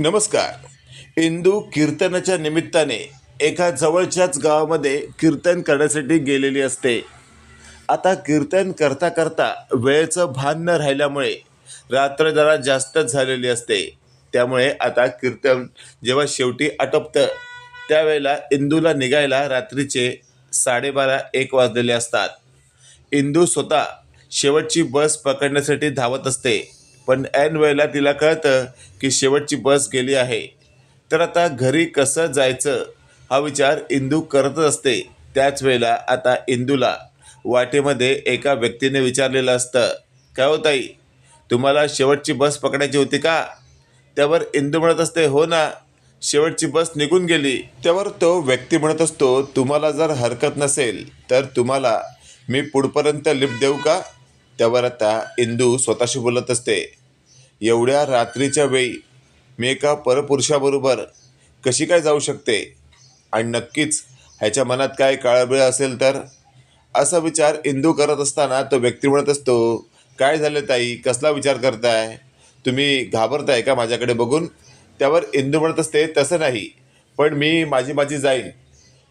नमस्कार. इंदू कीर्तनाच्या निमित्ताने एका जवळच्याच गावामध्ये कीर्तन करण्यासाठी गेलेली असते. आता कीर्तन करता करता वेळेचं भान न राहिल्यामुळे रात्र जरा जास्तच झालेली असते. त्यामुळे आता कीर्तन जेव्हा शेवटी आटोपतं त्यावेळेला इंदूला निघायला रात्रीचे साडेबारा एक वाजलेले असतात. इंदू स्वतः शेवटची बस पकडण्यासाठी धावत असते. पण ऐन वेळेला तिला कळतं की शेवटची बस गेली आहे. तर आता घरी कसं जायचं? हा विचार इंदू करतच असते. त्याच वेळेला आता इंदूला वाटेमध्ये एका व्यक्तीने विचारलेलं असतं काय हो ताई तुम्हाला शेवटची बस पकडायची होती का? त्यावर इंदू म्हणत असते हो ना शेवटची बस निघून गेली. त्यावर तो व्यक्ती म्हणत असतो तुम्हाला जर हरकत नसेल तर तुम्हाला मी पुढपर्यंत लिफ्ट देऊ का? त्यावर आता इंदू स्वतःशी बोलत असते एवढ्या रात्रीच्या वेळी मी एका परपुरुषाबरोबर कशी काय जाऊ शकते? आणि नक्कीच ह्याच्या मनात काय काळबेळ असेल तर? असा विचार इंदू करत असताना तो व्यक्ती म्हणत असतो काय झालं ताई? कसला विचार करताय? तुम्ही घाबरताय का माझ्याकडे बघून? त्यावर इंदू म्हणत असते तसं नाही पण मी माझी माझी जाईन.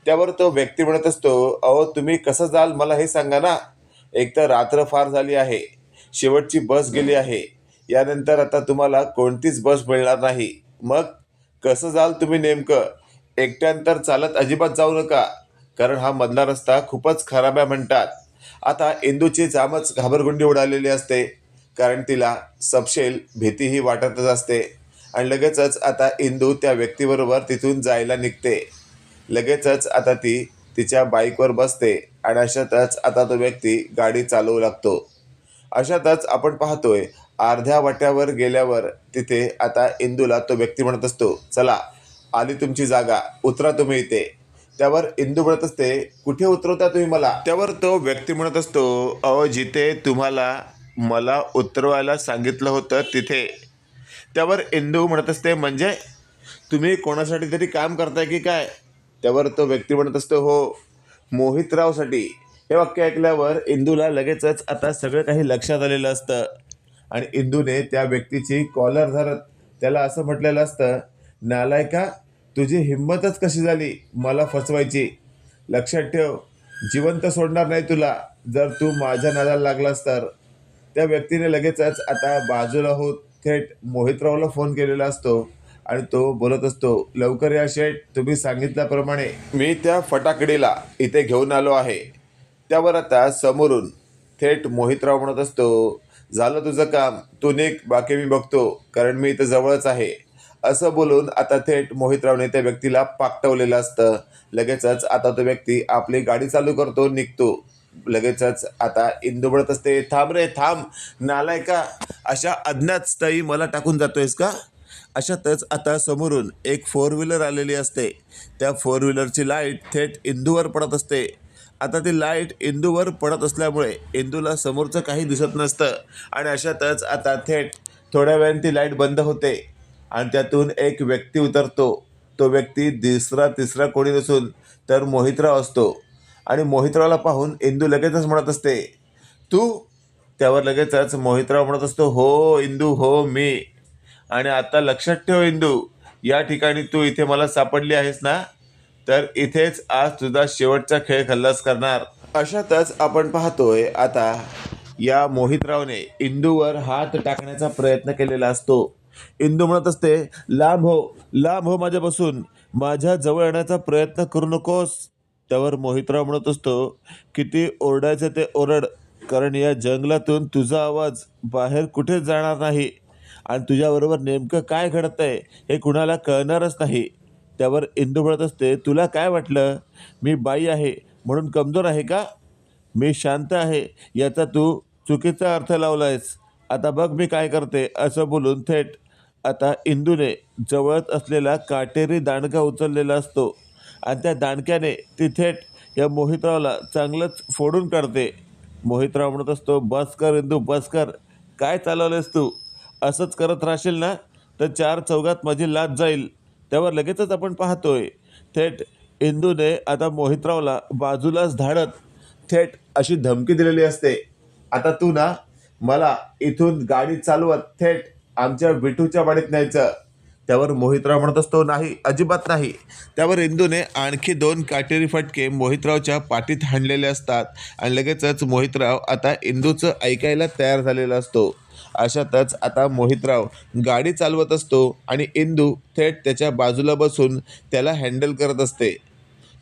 त्यावर तो व्यक्ती म्हणत असतो अहो तुम्ही कसं जाल मला हे सांगा ना. एक तर रात्र फार झाली आहे. शेवटची बस गेली आहे. यानंतर आता तुम्हाला कोणतीच बस मिळणार नाही. मग कसं जाल तुम्ही नेमकं? एकट्यानंतर चालत अजिबात जाऊ नका कारण हा मधला रस्ता खूपच खराब आहे म्हणतात. आता इंदूची जामच घाबरगुंडी उडालेली असते कारण तिला सपशेल भीतीही वाटतच असते. आणि लगेचच आता इंदू त्या व्यक्तीबरोबर तिथून जायला निघते. लगेचच आता ती तिच्या बाईकवर बसते आणि अशातच आता तो व्यक्ती गाडी चालवू लागतो. अशातच आपण पाहतोय अर्ध्या वाट्यावर गेल्यावर तिथे आता इंदूला तो व्यक्ती म्हणत असतो चला आली तुमची जागा उतरा तुम्ही इथे. त्यावर इंदू म्हणत असते कुठे उतरवता तुम्ही मला? त्यावर तो व्यक्ती म्हणत असतो अहो जिथे तुम्हाला मला उतरवायला सांगितलं होतं तिथे. त्यावर इंदू म्हणत असते म्हणजे तुम्ही कोणासाठी तरी काम करताय की काय? त्यावर तो व्यक्ती म्हणत असतो हो मोहितरावसाठी. हे वाक्य ऐकल्यावर इंदूला लगेचच आता सगळं काही लक्षात आलेलं असतं. आणि इंदूने त्या व्यक्तीची कॉलर धरत त्याला असं म्हटलेलं असतं नालायका तुझी हिंमतच कशी झाली? मला फसवायची. लक्षात ठेव जिवंत सोडणार नाही तुला जर तू माझ्या नादाला लागलास तर. त्या व्यक्तीने लगेचच आता बाजूला होत थेट मोहितरावला फोन केलेला असतो आणि तो बोलत असतो लवकर या शेठ. तुम्ही सांगितल्याप्रमाणे मी त्या फटाकडीला इथे घेऊन आलो आहे. त्यावर आता समोरून थेट मोहितराव म्हणत असतो झालं तुझं काम. तू निघ बाकी मी बघतो कारण मी इथं जवळच आहे. असं बोलून आता थेट मोहितरावने त्या व्यक्तीला पाकटवलेलं असतं. लगेचच आता तो व्यक्ती आपली गाडी चालू करतो निघतो. लगेचच आता इंदू म्हणत असते थांब रे थांब. नालाय का? अशा अज्ञात स्थळी मला टाकून जातोयस का? अशातच आता समोरून एक फोर व्हीलर आलेली असते. त्या फोर व्हीलरची लाइट थेट इंदूवर पडत असते. आता ती लाइट इंदूवर पडत असल्यामुळे इंदूला समोरचं काही दिसत नसतं. आणि अशातच आता थेट थोड्या वेळाने ती लाइट बंद होते. आणि त्यातून एक व्यक्ती उतरतो. तो व्यक्ती दुसरा तिसरा कोणी नसून तर मोहितराव असतो. आणि मोहितरावला पाहून इंदू लगेचच म्हणत असते तू? त्यावर लगेचच मोहितराव म्हणत असतो हो इंदू हो मी. आणि आता लक्षात ठेव इंदू या ठिकाणी तू इथे मला सापडली आहेस ना? तर इथेच आज तुझा शेवटचा खेळ खल्लास करणार. अशातच आपण पाहतोय आता या मोहितरावने इंदूवर हात टाकण्याचा प्रयत्न केलेला असतो. इंदू म्हणत असते लांब हो लांब हो माझ्यापासून. माझ्या जवळ येण्याचा प्रयत्न करू नकोस. त्यावर मोहितराव म्हणत असतो किती ओरडायचं ते ओरड कारण या जंगलातून तुझा आवाज बाहेर कुठेच जाणार नाही? आणि तुझ्याबरोबर नेमकं काय घडतंय आहे हे कुणाला कळणारच नाही. त्यावर इंदू म्हणत असते तुला काय वाटलं? मी बाई आहे म्हणून कमजोर आहे का? मी शांत आहे याचा तू चुकीचा अर्थ लावला आहेस आता बघ मी काय करते. असं बोलून थेट आता इंदूने जवळच असलेला काटेरी दांडका उचललेला असतो. आणि त्या दांडक्याने ती थेट या मोहितरावला चांगलंच फोडून काढते. मोहितराव म्हणत असतो बस कर इंदू बस कर. काय चालवलंयस तू? असंच करत राहशील ना? तर चार चौघात माझी लाच जाईल. त्यावर लगेचच आपण पाहतोय थेट इंदूने आता मोहितरावला बाजूलाच धाडत थेट अशी धमकी दिलेली असते. आता तू ना मला इथून गाडी चालवत थेट आमच्या विठूच्या वाडीत न्यायचं. त्यावर मोहितराव म्हणत असतो नाही अजिबात नाही. त्यावर इंदूने आणखी दोन काटेरी फटके मोहितरावच्या पाठीत हाणलेले असतात आणि लगेचच मोहितराव आता इंदूचं ऐकायला तयार झालेला असतो. अशातच आता मोहितराव गाडी चालवत असतो आणि इंदू थेट त्याच्या बाजूला बसून त्याला हँडल करत असते.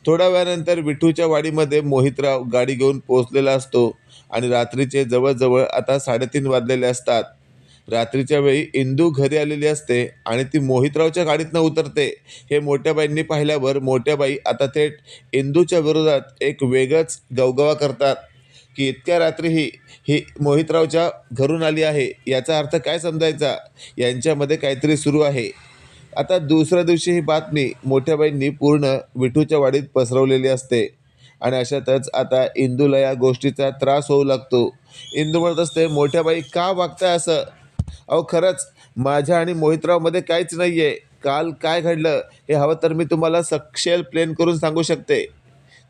थोड्या वेळानंतर विठूच्या वाडीमध्ये मोहितराव गाडी घेऊन पोहोचलेला असतो आणि रात्रीचे जवळजवळ आता साडेतीन वाजलेले असतात. रात्रीच्या वेळी इंदू घरी आलेली असते आणि ती मोहितरावच्या गाडीतनं उतरते. हे मोठ्याबाईंनी पाहिल्यावर मोठ्याबाई आता थेट इंदूच्या विरोधात एक वेगळंच गवगवा करतात. की इतक्या रात्रीही ही मोहितरावच्या घरून आली आहे याचा अर्थ काय समजायचा? यांच्यामध्ये काहीतरी सुरू आहे. आता दुसऱ्या दिवशी ही बातमी मोठ्याबाईंनी पूर्ण विठूच्या वाडीत पसरवलेली असते. आणि अशातच आता इंदूला या गोष्टीचा त्रास होऊ लागतो. इंदू म्हणत असते मोठ्याबाई का वागताय असं? अहो खरंच माझ्या आणि मोहितरावमध्ये काहीच नाही आहे काल काय घडलं हे हवं तर मी तुम्हाला सक्षेल प्लेन करून सांगू शकते.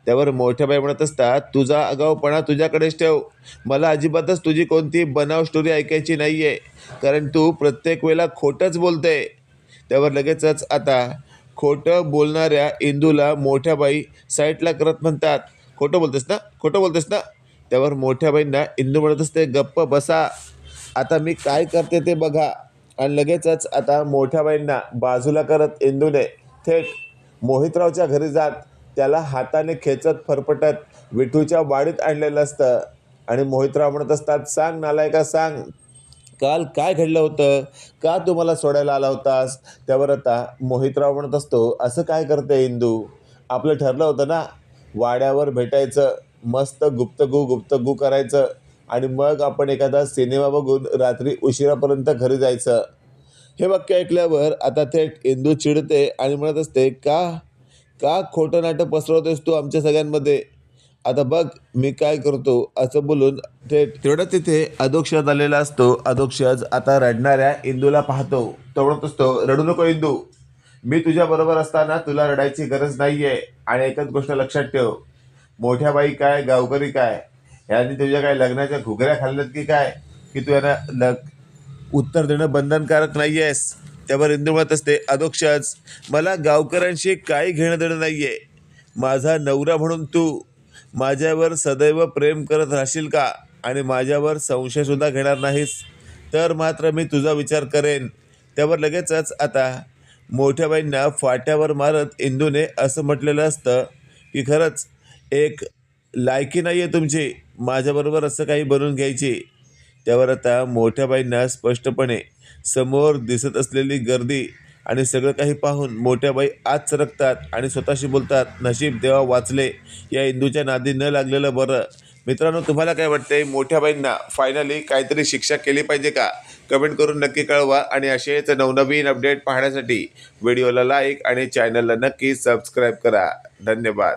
त्यावर मोठ्याबाई म्हणत असतात तुझा आगाऊपणा तुझ्याकडेच ठेव. मला अजिबातच तुझी कोणती बनाव स्टोरी ऐकायची नाही आहे कारण तू प्रत्येक वेळेला खोटंच बोलते. त्यावर लगेचच आता खोटं बोलणाऱ्या इंदूला मोठ्याबाई साईटला करत म्हणतात खोटं बोलतेस ना? खोटं बोलतेस ना? त्यावर मोठ्याबाईंना इंदू म्हणत असते गप्प बसा. आता मी काय करते ते बघा. आणि लगेचच आता मोठ्याबाईंना बाजूला करत इंदूने थेट मोहितरावच्या घरी जात. त्याला हाताने खेचत फरफटत विठूच्या वाडीत आणलेलं असतं. आणि मोहितराव म्हणत असतात सांग नालायका सांग. काल काय घडलं होतं? का तू मला सोडायला आला होतास? त्यावर आता मोहितराव म्हणत असतो असं काय करते इंदू? आपलं ठरलं होतं ना? वाड्यावर भेटायचं मस्त गुप्तगू गुप्तगू करायचं आणि मग आपण एखादा सिनेमा बघून रात्री उशिरापर्यंत घरी जायचं. हे वाक्य ऐकल्यावर आता थेट इंदू चिडते आणि म्हणत असते का? का खोटं नाटक पसरवतोस तू आमच्या सगळ्यांमध्ये? आता बघ मी काय करतो असं बोलून ते तेवढं तिथे अधोक्षज आलेला असतो. अधोक्षज आता रडणाऱ्या इंदूला पाहतो. तेवढंच असतो रडू नको इंदू. मी तुझ्याबरोबर असताना तुला रडायची गरज नाही आहे आणि एकच गोष्ट लक्षात ठेव. मोठ्या बाई काय गावकरी काय? यांनी तुझ्या काय लग्नाच्या घुगऱ्या खाल्ल्यात की काय? की तू यांना लग उत्तर देणं बंधनकारक नाही आहेस त्यावर इंदू म्हणत असते. अधोक्षज मला गावकऱ्यांशी काही घेणं देणं नाही आहे माझा नवरा म्हणून तू माझ्यावर सदैव प्रेम करत राहशील का? आणि माझ्यावर संशयसुद्धा घेणार नाहीस. तर मात्र मी तुझा विचार करेन. त्यावर लगेचच आता मोठ्याबाईंना फाट्यावर मारत इंदूने असं म्हटलेलं असतं की खरंच एक लायकी नाही आहे तुमची. माझ्याबरोबर असं काही बनवून घ्यायची. त्यावर आता मोठ्याबाईंना स्पष्टपणे समोर दिसत असलेली गर्दी आणि सगळं काही पाहून मोठ्या बाई आत सरकतात आणि स्वतःशी बोलतात नशीब देवा वाचले या इंदूच्या नादी न लागलेलं बरं. मित्रांनो तुम्हाला काय वाटतंय? मोठ्याबाईंना फायनली काहीतरी शिक्षा केली पाहिजे का? कमेंट करून नक्की कळवा आणि असेच नवनवीन अपडेट पाहण्यासाठी व्हिडिओला लाईक आणि चॅनलला नक्की सबस्क्राईब करा. धन्यवाद.